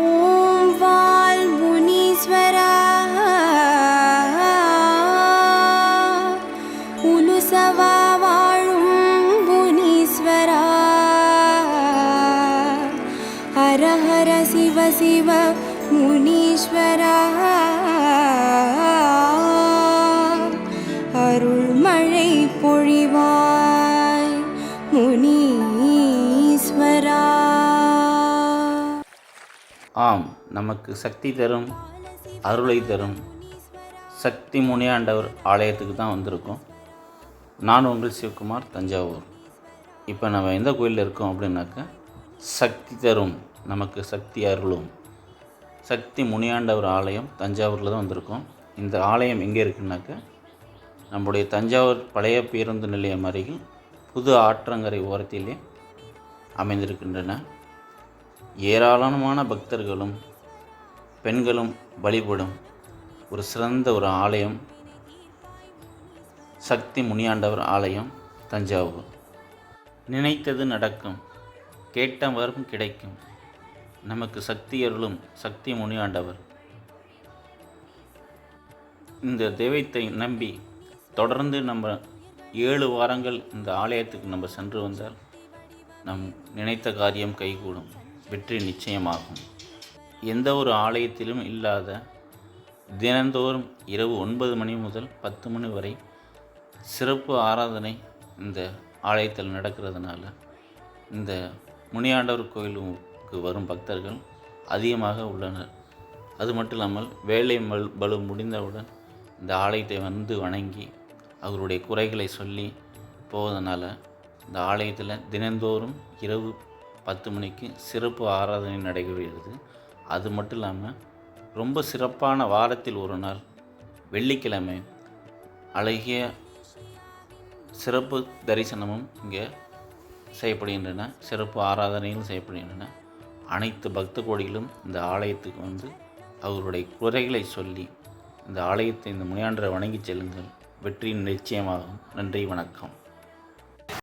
ஓம் வால் முனீஸ்வரா உலுசவா வாழும் முனீஸ்வரா ஹர ஹர சிவ சிவ முனீஸ்வரா அருள்மழை பொழிவாய் முனீஸ்வரா ஆம் நமக்கு சக்தி தரும் அருளை தரும் சக்தி முனியாண்டவர் ஆலயத்துக்கு தான் வந்திருக்கோம். நான் உங்கள் சிவகுமார் தஞ்சாவூர். இப்போ நம்ம எந்த கோயிலில் இருக்கோம் அப்படின்னாக்கா சக்தி தரும் நமக்கு சக்தி அருளும். சக்தி முனியாண்டவர் ஆலயம் தஞ்சாவூரில் தான் வந்திருக்கோம். இந்த ஆலயம் எங்கே இருக்குன்னாக்கா நம்முடைய தஞ்சாவூர் பழைய பேருந்து நிலையம் அருகில் புது ஆற்றங்கரை ஓரத்திலே அமைந்திருக்கின்றன. ஏராளமான பக்தர்களும் பெண்களும் வழிபடும் ஒரு சிறந்த ஒரு ஆலயம் சக்தி முனியாண்டவர் ஆலயம் தஞ்சாவூர். நினைத்தது நடக்கும் கேட்ட வரும் கிடைக்கும். நமக்கு சக்தி அருளும் சக்தி முனியாண்டவர். இந்த தெய்வத்தை நம்பி தொடர்ந்து நம்ம ஏழு வாரங்கள் இந்த ஆலயத்துக்கு நம்ம சென்று வந்தால் நம் நினைத்த காரியம் கைகூடும். வெற்றி நிச்சயமாகும். எந்த ஒரு ஆலயத்திலும் இல்லாத தினந்தோறும் இரவு ஒன்பது மணி முதல் பத்து மணி வரை சிறப்பு ஆராதனை இந்த ஆலயத்தில் நடக்கிறதுனால இந்த முனியாண்டவர் கோயிலுக்கு வரும் பக்தர்கள் அதிகமாக உள்ளனர். அது மட்டும் இல்லாமல் வேலை மல் பலு முடிந்தவுடன் இந்த ஆலயத்தை வந்து வணங்கி அவருடைய குறைகளை சொல்லி போவதனால் இந்த ஆலயத்தில் தினந்தோறும் இரவு பத்து மணிக்கு சிறப்பு ஆராதனை நடைபெறுகிறது. அது மட்டும் இல்லாமல் ரொம்ப சிறப்பான வாரத்தில் ஒரு நாள் வெள்ளிக்கிழமை. அழகிய சிறப்பு தரிசனமும் இங்கே செய்யப்படுகின்றன. சிறப்பு ஆராதனையும் செய்யப்படுகின்றன. அனைத்து பக்த கோடிகளும் இந்த ஆலயத்துக்கு வந்து அவருடைய குறைகளை சொல்லி இந்த ஆலயத்தை இந்த முனியாண்டரை வணங்கி செல்லுங்கள். வெற்றி நிச்சயமாகும். நன்றி வணக்கம்.